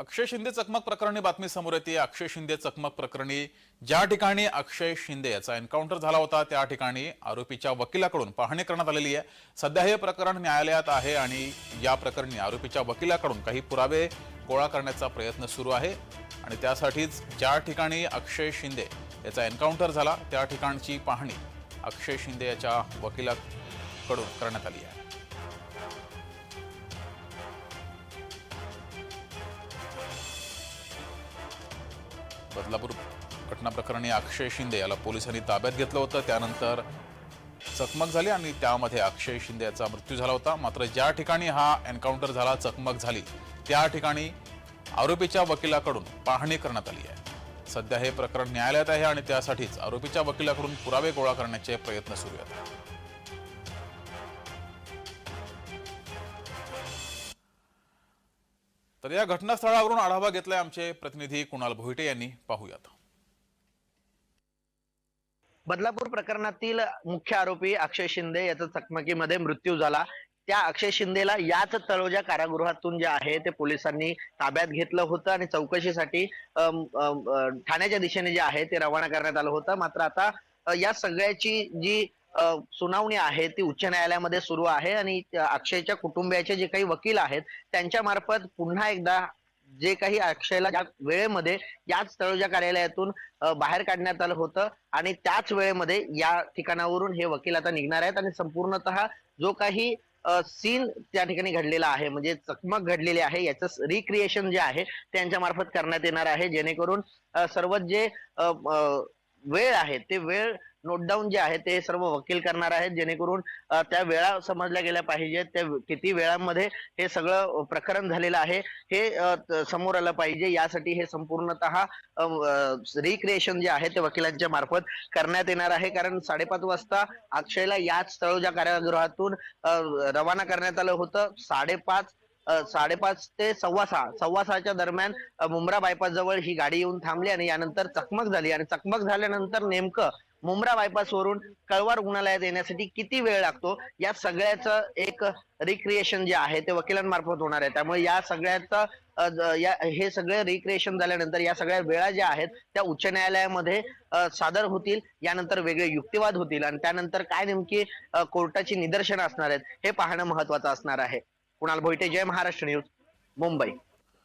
अक्षय शिंदे चकमक प्रकरणी बातमी समोर येते. अक्षय शिंदे चकमक प्रकरणी ज्या ठिकाणी अक्षय शिंदे याचा एन्काउंटर झाला होता त्या ठिकाणी आरोपीच्या वकिलाकडून पाहणी करण्यात आलेली आहे. सध्या हे प्रकरण न्यायालयात आहे आणि या प्रकरणी आरोपीच्या वकिलाकडून काही पुरावे गोळा करण्याचा प्रयत्न सुरू आहे. आणि त्यासाठीच ज्या ठिकाणी अक्षय शिंदे याचा एन्काउंटर झाला त्या ठिकाणची पाहणी अक्षय शिंदे याच्या वकिलाकडून करण्यात आली आहे. बदलापूर घटना प्रकरणी अक्षय शिंदे याला पोलिसांनी ताब्यात घेतलं होतं. त्यानंतर चकमक झाली आणि त्यामध्ये अक्षय शिंदे याचा मृत्यू झाला होता. मात्र ज्या ठिकाणी हा एन्काउंटर झाला चकमक झाली त्या ठिकाणी आरोपीच्या वकिलाकडून पाहणी करण्यात आली आहे. सध्या हे प्रकरण न्यायालयात आहे आणि त्यासाठीच आरोपीच्या वकिलाकडून पुरावे गोळा करण्याचे प्रयत्न सुरू आहेत. तर या घटनास्थळावरून आढावा घेतलाय आमचे प्रतिनिधी कुणाल भोईटे यांनी. पाहूयात. बदलापूर प्रकरणातील मुख्य आरोपी अक्षय शिंदे याचा चकमकीमध्ये मृत्यू झाला. त्या अक्षय शिंदेला याच तळोजा कारागृहातून जे आहे ते पोलिसांनी ताब्यात घेतलं होतं आणि चौकशीसाठी ठाण्याच्या दिशेने जे आहे ते रवाना करण्यात आलं होतं. मात्र आता या सगळ्याची जी सुनावणी आहे ती उच्च न्यायालयामध्ये सुरू आहे आणि अक्षयच्या कुटुंबियाचे जे काही वकील आहेत त्यांच्या मार्फत पुन्हा एकदा जे काही अक्षयला या वेळेमध्ये याच तळोजा कार्यालयातून बाहेर काढण्यात आलं होतं आणि त्याच वेळेमध्ये या ठिकाणावरून हे वकील आता निघणार आहेत आणि संपूर्णतः जो काही सीन त्या ठिकाणी घडलेला आहे म्हणजे चकमक घडलेली आहे याचं रिक्रिएशन जे आहे त्यांच्या मार्फत करण्यात येणार आहे जेणेकरून सर्व जे वेळ आहे ते वेळ नोट डाऊन जे आहे ते सर्व वकील करणार आहेत जेणेकरून त्या वेळा समजल्या गेल्या पाहिजेत त्या किती वेळांमध्ये हे सगळं प्रकरण झालेलं आहे हे समोर आलं पाहिजे. यासाठी हे संपूर्णतः रिक्रिएशन जे आहे ते वकिलांच्या मार्फत करण्यात येणार आहे. कारण साडेपाच वाजता अक्षयला याच तळोजा कारागृहातून रवाना करण्यात आलं होतं. साडेपाच साडेपाच ते सव्वा सहा सव्वा सहाच्या दरम्यान मुंब्रा बायपास जवळ ही गाडी येऊन थांबली आणि यानंतर चकमक झाली. आणि चकमक झाल्यानंतर नेमकं मुंब्रा बायपास वरून कळवा रुग्णालयात येण्यासाठी किती वेळ लागतो? या सगळ्याचं एक रिक्रिएशन जे आहे ते वकिलांमार्फत होणार आहे. त्यामुळे या सगळ्याचं या हे सगळे रिक्रिएशन झाल्यानंतर या सगळ्या वेळा ज्या आहेत त्या उच्च न्यायालयामध्ये सादर होतील. यानंतर वेगळे युक्तिवाद होतील. आणि त्यानंतर काय नेमकी कोर्टाची निदर्शनं असणार आहेत हे पाहणं महत्वाचं असणार आहे. कुणाल भोईटे जय महाराष्ट्र न्यूज मुंबई.